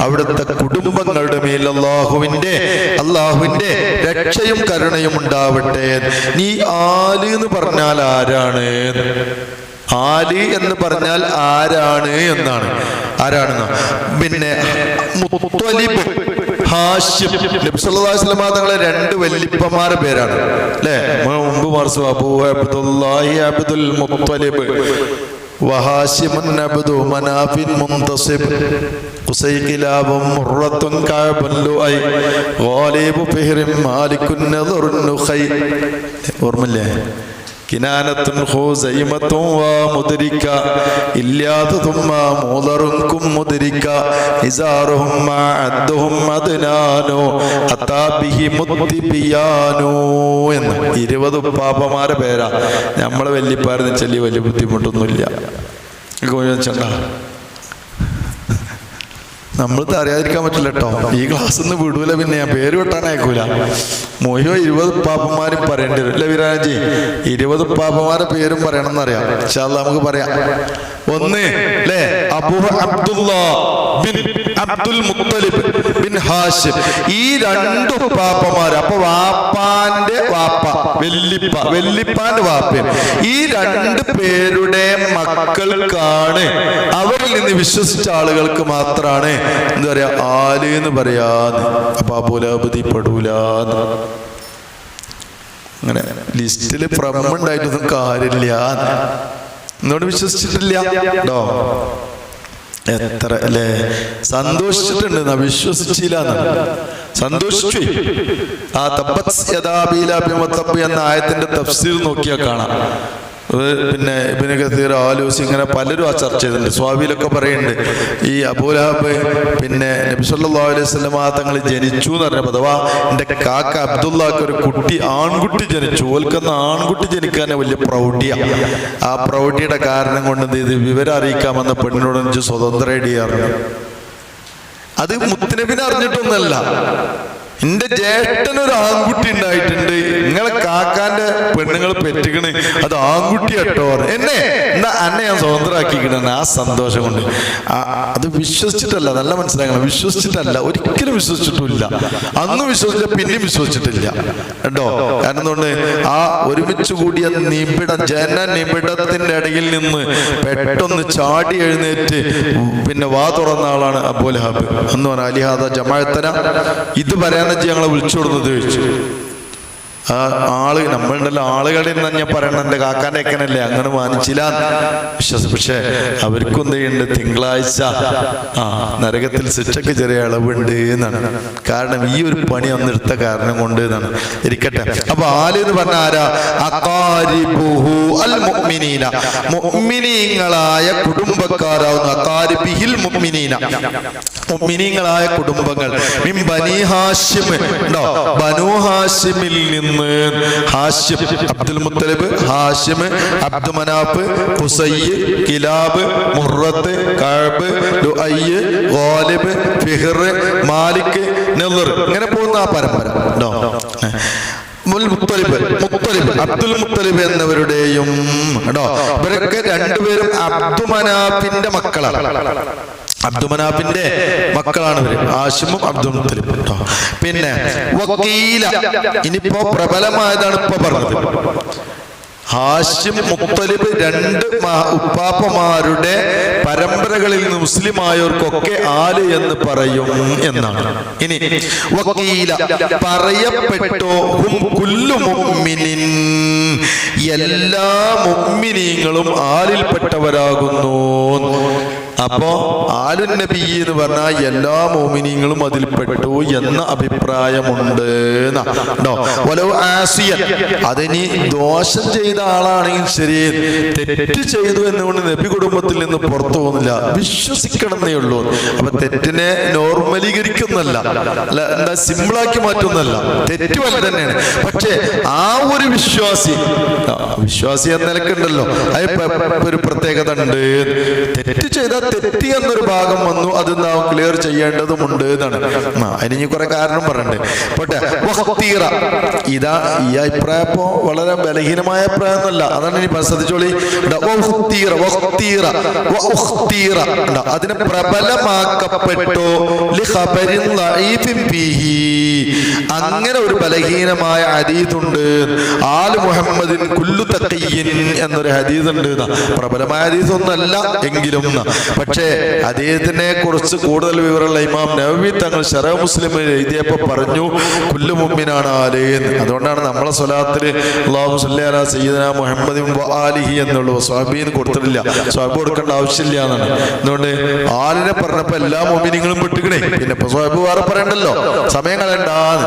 അവിടുത്തെ കുടുംബങ്ങളുടെ മേൽ അള്ളാഹുവിന്റെ അള്ളാഹുവിന്റെ രക്ഷയും കരുണയും ഉണ്ടാവട്ടെ. നീ ആൽ എന്ന് പറഞ്ഞാൽ ആരാണ്? ആൽ എന്ന് പറഞ്ഞാൽ ആരാണ് എന്നാണ്. ആരാണെന്ന്? പിന്നെ മുത്തലിബ് ഹാഷിം തങ്ങളെ രണ്ട് വല്ലിപ്പമാരുടെ പേരാണ്. അല്ലേ? മുമ്പ് മർസു അബൂ അബ്ദുൽ മുത്വലിബ് وهاشم عبد مناف منتصب قصي كلاب مرة كعب لؤي غالب فهر مالك نظر النخي ഓർമ്മല്ലേ കിനാനത്തുൻ ഹോസൈമത്തും വാ മുതിരിക്ക ഇല്ലാത്തതും വാ മൂതറും മുദ്രിക്ക ഇസാറുഹും മാ അദ്ദുഹും അദ്നാനോ അത്താബിഹി മുത്തിബിയാനോ എന്ന്. ഇരുപത് പാപ്പമാരെ പേരാ. നമ്മളെ വല്യപ്പാരെന്ന് ചൊല്ലി വലിയ ബുദ്ധിമുട്ടൊന്നുമില്ല. ചെണ്ട നമ്മൾ അറിയാതിരിക്കാൻ പറ്റില്ല കേട്ടോ ഈ ക്ലാസ് നിന്ന് വിടൂല പിന്നെ ഞാൻ പേര് വെട്ടാനയക്കൂല മൊയ്യോ ഇരുപത് പാപ്പന്മാരും പറയേണ്ടി വരും. അല്ലെ വിരാജി? ഇരുപത് പാപ്പന്മാരെ പേരും പറയണം എന്നറിയാം അത് നമുക്ക് പറയാം. ഒന്ന് അല്ലേ Abu Abdullah bin Abdul Muttalib bin Hashim. ഈ രണ്ട് പാപ്പമാര് അപ്പൊ വാപ്പാന്റെ വാപ്പ വെല്ലിപ്പ വെല്ലിപ്പാന്റെ വാപ്പയും ഈ രണ്ട് പേരുടെ മക്കൾക്കാണ് അവരിൽ നിന്ന് വിശ്വസിച്ച ആളുകൾക്ക് മാത്രമാണ് എന്താ പറയാ ആൽ എന്ന് പറയാന്ന്. അപ്പൊ അബുലാബുദി പെടൂലാന്ന് അങ്ങനെ ലിസ്റ്റിൽ പ്രമുണ്ടായിട്ടൊന്നും കാര്യമില്ല എന്നോട് വിശ്വസിച്ചിട്ടില്ല? കേട്ടോ എത്ര അല്ലേ? സന്തോഷിച്ചിട്ടുണ്ട് വിശ്വസിച്ചില്ല സന്തോഷിച്ചു. ആ തപ്പത് യഥാബീലാഭിമത്തപ്പ് എന്ന ആയത്തിന്റെ തഫ്സീർ നോക്കിയാൽ കാണാം. അത് പിന്നെ ഇബിന് കസീർ ആലൂസി ഇങ്ങനെ പലരും ആ ചർച്ച ചെയ്തിട്ടുണ്ട്. സ്വാബിയിലൊക്കെ പറയുന്നുണ്ട് ഈ അബൂലഹബ് പിന്നെ നബിസല്ലാ അലൈഹി സ്വലമ തങ്ങൾ ജനിച്ചു എന്ന് പറഞ്ഞപ്പോൾ അഥവാ എന്റെ കാക്ക അബ്ദുള്ളക്ക് ഒരു കുട്ടി ആൺകുട്ടി ജനിച്ചു. ഓൽക്കുന്ന ആൺകുട്ടി ജനിക്കാൻ വലിയ പ്രൗഢിയാണ് ആ പ്രൗഢിയുടെ കാരണം കൊണ്ട് ചെയ്ത്? വിവരം അറിയിക്കാമെന്ന പെണ്ണിനോട് എനിക്ക് സ്വതന്ത്ര ഇടിയാറുണ്ട് അത് മുത്തനബിനെ അറിഞ്ഞിട്ടൊന്നല്ല എന്റെ ചേട്ടനൊരു ആൺകുട്ടി ഉണ്ടായിട്ടുണ്ട്. നിങ്ങളെ കാക്കാന്റെ പെണ്ണുങ്ങൾ പെറ്റുകണ് അത് ആൺകുട്ടി കേട്ടോ എന്നെ എന്നാ അന്നെ ഞാൻ സ്വതന്ത്രമാക്കിക്കണ ആ സന്തോഷം കൊണ്ട്. അത് വിശ്വസിച്ചിട്ടല്ല നല്ല മനസ്സിലാക്കണം. വിശ്വസിച്ചിട്ടല്ല ഒരിക്കലും വിശ്വസിച്ചിട്ടില്ല. അന്ന് വിശ്വസിച്ച പിന്നെയും വിശ്വസിച്ചിട്ടില്ല. കേട്ടോ? കാരണം ആ ഒരുമിച്ച് കൂടിയ നിബിഡ ജന നിബിഡത്തിന്റെ ഇടയിൽ നിന്ന് പെട്ടെന്ന് ചാടി എഴുന്നേറ്റ് പിന്നെ വാ തുറന്ന ആളാണ് അബുലഹാബ്. എന്ന് പറഞ്ഞാൽ അലിഹാദ ജമാഅത്തന. ഇത് പറയാൻ ഞങ്ങളെ വിളിച്ചു കൊടുത്തത്. ചോദിച്ചു ആൾ നമ്മളുണ്ടല്ലോ ആളുകളിൽ തന്നെ പറയണം എന്റെ കാക്കാന്റെ അക്കനല്ലേ അങ്ങനെ മാനിച്ചില്ല വിശ്വാസം പക്ഷേ അവർക്കും എന്ത് ചെയ്യുന്നുണ്ട്? തിങ്കളാഴ്ച ആ നരകത്തിൽ ശിക്ഷയ്ക്ക് ചെറിയ അളവുണ്ട് എന്നാണ്. കാരണം ഈ ഒരു പണി അന്ന് എടുത്ത കാരണം കൊണ്ട് എന്നാണ്. ഇരിക്കട്ടെ. അപ്പൊ ആൽ എന്ന് പറഞ്ഞ മുഅ്മിനീങ്ങളായ കുടുംബക്കാരാവുന്നു അക്കാരിബിഹിൽ മുഅ്മിനീന. മുഅ്മിനീങ്ങളായ കുടുംബങ്ങൾ. മിൻ ബനി ഹാഷിം. ഉണ്ടോ? ബനു ഹാഷിമിൽ നിന്ന് ഹാഷിം അബ്ദുൽ മുത്തലിബ് ഹാഷിം അബ്ദു മനാഫ് കുസയ്യ് കിലാബ് മുറത്ത് കഴബ് ലുഅയ്യ് ഗാലിബ് ഫിഹ്ർ മാലിക് നെല്ലർ ഇങ്ങനെ പോകുന്ന ആ പരമ്പര. ഉണ്ടോ മുത്തലിബ് മുത്തലിബ് അബ്ദുൽ മുത്തലിബ് എന്നവരുടെയും കേട്ടോ ഇവരൊക്കെ രണ്ടുപേരും അബ്ദുമനാഫിന്റെ മക്കളാണ്. അബ്ദുമനാഫിന്റെ മക്കളാണ് ഇവർ. ആഷിമും അബ്ദുൽ മുത്തലിബ് പിന്നെ വക്കീല. ഇനിയിപ്പോ പ്രബലമായതാണ് ഇപ്പൊ പറഞ്ഞത്. ഹാഷിം മുത്തലിബ് രണ്ട് ഉപ്പാപ്പമാരുടെ പരമ്പരകളിൽ നിന്ന് മുസ്ലിം ആയവർക്കൊക്കെ ആൽ എന്ന് പറയും എന്നാണ്. ഇനി വക്കീല. പറയപ്പെട്ടോ? എല്ലാ മുമ്മിനീങ്ങളും ആലിൽപ്പെട്ടവരാകുന്നു അപ്പോ ആലു നബി എന്ന് പറഞ്ഞാൽ എല്ലാ മോമിനിങ്ങളും അതിൽപ്പെട്ടു എന്ന അഭിപ്രായമുണ്ട് അതിനി ദോഷം ചെയ്ത ആളാണെങ്കിൽ ശരി. തെറ്റ് ചെയ്തു എന്നുകൊണ്ട് നബി കുടുംബത്തിൽ നിന്ന് പുറത്തു പോകുന്നില്ല. വിശ്വസിക്കണമെന്നേ ഉള്ളൂ. അപ്പൊ തെറ്റിനെ നോർമലീകരിക്കുന്നല്ല എന്താ സിമ്പിളാക്കി മാറ്റുന്നല്ല തെറ്റ് വല്ല തന്നെയാണ്. പക്ഷേ ആ ഒരു വിശ്വാസി വിശ്വാസി എന്ന നിലക്കുണ്ടല്ലോ. അത് ഇപ്പൊ- ഇപ്പൊ ഒരു പ്രത്യേകത ഉണ്ട്. തെറ്റ് ചെയ്താൽ തെറ്റി എന്നൊരു ഭാഗം വന്നു. അത് നാം ക്ലിയർ ചെയ്യേണ്ടതുമുണ്ട് എന്നാണ്. അതിന് കുറെ കാരണം പറയണ്ടേ. പോട്ടെ. ഇതാ ഈ അഭിപ്രായം വളരെ ബലഹീനമായ അഭിപ്രായം അതാണ് ഇനി ശ്രദ്ധിച്ചോളി അതിനെ പ്രബലമാക്കപ്പെട്ടു. അങ്ങനെ ഒരു ബലഹീനമായ ഹദീതുണ്ട് ആൽ മുഹമ്മദിൻ കുല്ലു തക്കയ്യൻ എന്നൊരു ഹദീസ് ഉണ്ട് പ്രബലമായ ഹദീസ് ഒന്നല്ല എങ്കിലും. പക്ഷേ അദ്ദേഹത്തിനെ കുറിച്ച് കൂടുതൽ വിവരമുള്ള ഇമാം നവവി തങ്ങൾ ഷറ മുസ്ലിം എഴുതിയപ്പോ പറഞ്ഞു കുല്ലു മുമ്മിനാണ് ആൽ അതുകൊണ്ടാണ് നമ്മളെ സ്വലാത്തിൽ അള്ളാഹു സല്ലി സയ്യിദന മുഹമ്മദിൻ വ ആലിഹി എന്നുള്ളൂ സ്വാബീന്ന് കൊടുത്തിട്ടില്ല. സ്വാബ് കൊടുക്കേണ്ട ആവശ്യമില്ല എന്നാണ്. അതുകൊണ്ട് ആലിനെ പറഞ്ഞപ്പോൾ എല്ലാ മൊമിനിങ്ങളും പെട്ടുകണേ പിന്നെ ഇപ്പൊ സ്വാബ് വേറെ പറയണ്ടല്ലോ. സമയം കളയണ്ടാന്ന്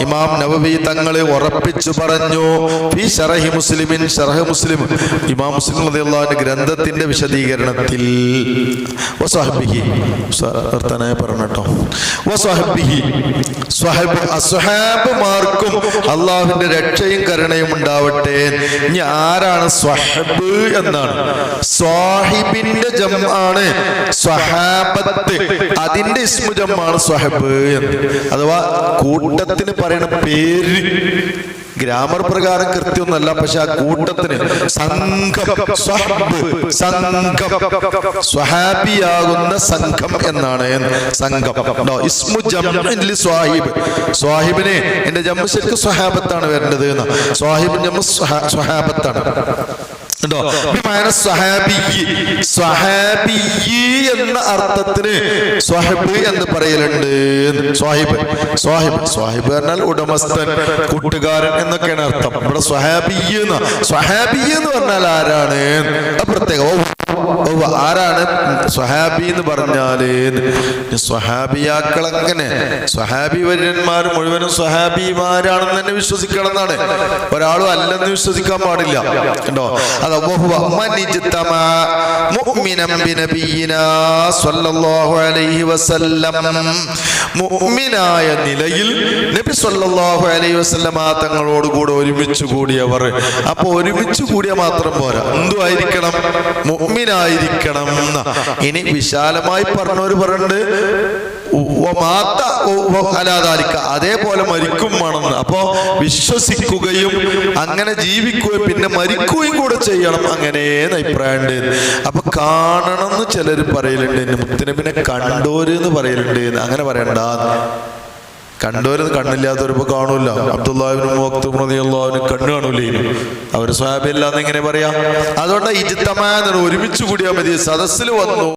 ഇമാം നവവി തങ്ങളെ ഉറപ്പിച്ചു പറഞ്ഞു മുസ്ലിമിൻ മുസ്ലിം. ഇമാം മുസ്ലിം റളിയല്ലാഹു ഗ്രന്ഥത്തിന്റെ വിശദീകരണത്തിൽ സ്വഹബ് അള്ളാഹുവിന്റെ രക്ഷയും കരുണയും ഉണ്ടാവട്ടെ. ഇനി ആരാണ് സ്വഹബ് എന്നാണ്? സ്വാഹിബിന്റെ ജം ആണ് സ്വഹാബത്ത്. അതിന്റെ ഇസ്മു എന്ന്. അഥവാ കൂട്ടത്തിന് പറയണ പേര് ഗ്രാമർ പ്രകാരം കൃത്യമൊന്നല്ല പക്ഷെ ആ കൂട്ടത്തിന് സ്വഹാബിയാകുന്ന സംഘം എന്നാണ് സംഘം? ഇസ്മു സ്വാഹിബ്. സ്വാഹിബിനെ എന്റെ ജമ്മു ശരിക്കും സ്വഹാബത്താണ് വരേണ്ടത് എന്ന്. സ്വാഹിബ് സ്വഹാബത്താണ്. ഉണ്ടോ? സ്വഹാബിയ്യ്. സ്വഹാബിയ്യ് എന്ന അർത്ഥത്തിന് സ്വഹബ് എന്ന് പറയലുണ്ട്. സ്വാഹിബ് സ്വാഹിബ് സ്വാഹിബ് പറഞ്ഞാൽ ഉടമസ്ഥൻ കൂട്ടുകാരൻ എന്നൊക്കെയാണ് അർത്ഥം. ഇവിടെ സ്വഹാബി എന്ന് സ്വഹാബിയ്യ് എന്ന് പറഞ്ഞാൽ ആരാണ്? പ്രത്യേകം ഓ, ആരാണ്? സ്വഹാബി എന്ന് പറഞ്ഞാൽ സ്വഹാബിയാക്കൾ അങ്ങനെ സ്വഹാബി വര്യന്മാർ മുഴുവനും സ്വഹാബിമാരാണെന്ന് തന്നെ വിശ്വസിക്കണം എന്നാണ് ഒരാളും അല്ലെന്ന് വിശ്വസിക്കാൻ പാടില്ല. കണ്ടോ? അതാ മുഅ്മിനായ നിലയിൽ നബി സല്ലല്ലാഹു അലൈഹി തങ്ങളോട് കൂടെ ഒരുമിച്ച് കൂടിയവർ. അപ്പൊ ഒരുമിച്ച് കൂടിയ മാത്രം പോരാ. എന്തു ആയിരിക്കണം ന്ന. ഇനി വിശാലമായി പറഞ്ഞവര് ഉവ്വ അതേപോലെ മരിക്കും വേണമെന്ന്. അപ്പോ വിശ്വസിക്കുകയും അങ്ങനെ ജീവിക്കുകയും പിന്നെ മരിക്കുകയും കൂടെ ചെയ്യണം അങ്ങനെ അഭിപ്രായമുണ്ട്? അപ്പൊ കാണണം എന്ന് ചിലർ പറയലുണ്ട്. മുത്തിനെ മുത്തനബിനെ കണ്ടോര് എന്ന് പറയലുണ്ട്. അങ്ങനെ പറയണ്ട കണ്ടവര് കണ്ണില്ലാത്തവരിപ്പോ കാണൂല. അബ്ദുല്ലാഹിബിനും മുഖത്തും കണ്ണു കാണൂലേ. അവർ സ്വാബില്ലാന്ന് ഇങ്ങനെ പറയാം? അതുകൊണ്ട് ഇജിത്തമാ ഒരുമിച്ച് കൂടിയാൽ മതി. സദസ്സിൽ വന്നു.